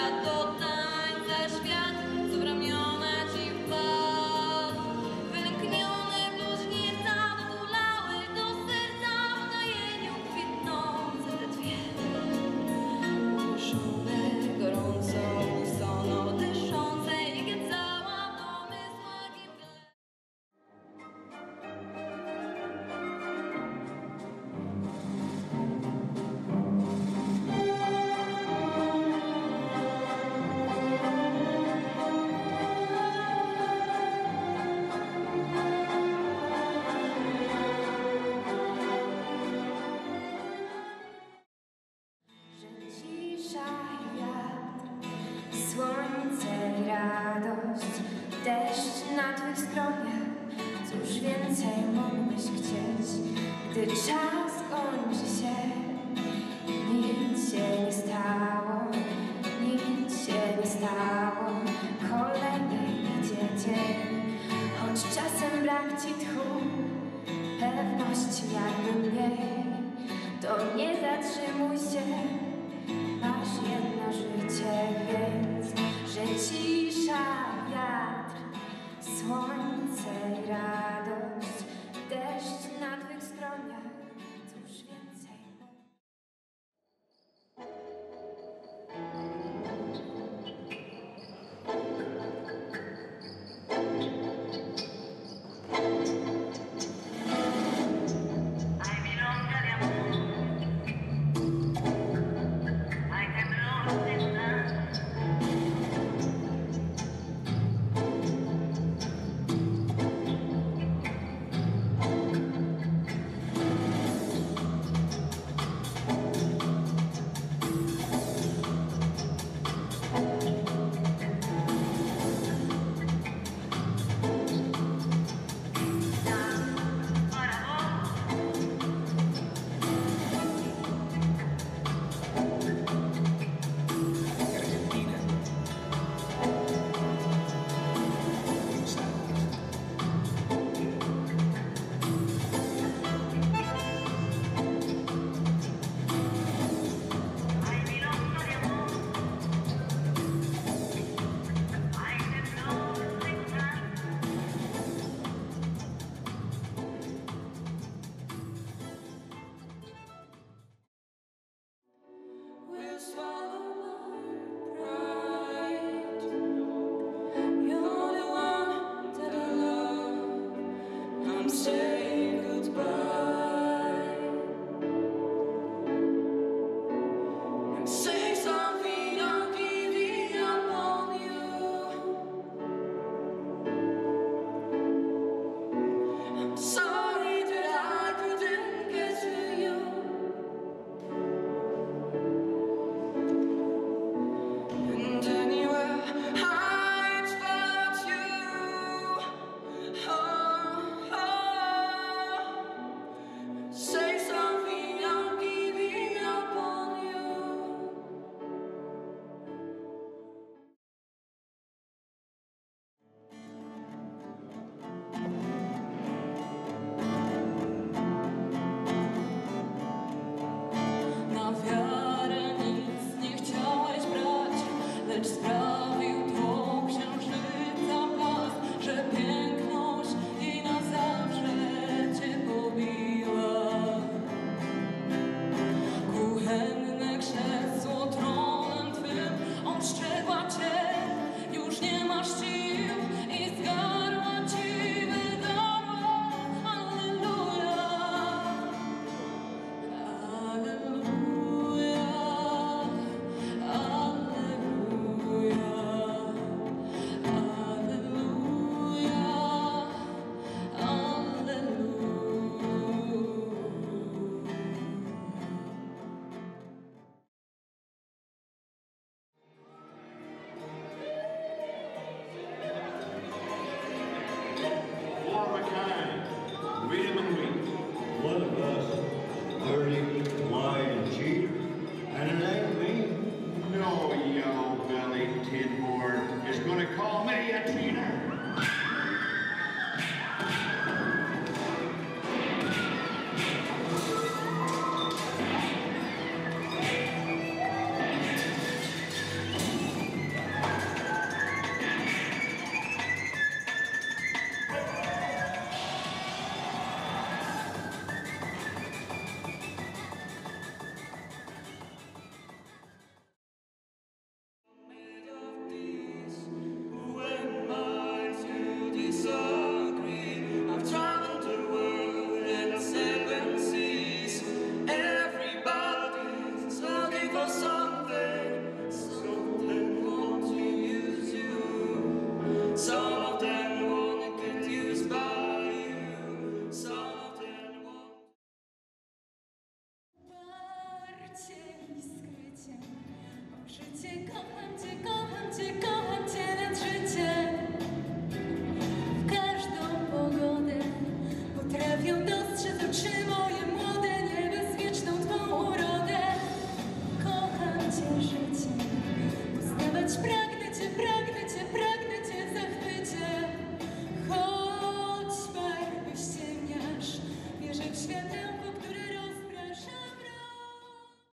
i światło tańca, światło skromnie, cóż więcej mógłbyś chcieć, gdy czas kończy się, nic się nie stało, nic się nie stało, kolejny idzie dzień, choć czasem brak ci tchu, pewności jakby mniej, to nie zatrzymuj się, masz jedno życie, więc że cisza ja. Słońce, i radość, deszcz na twych stronach. So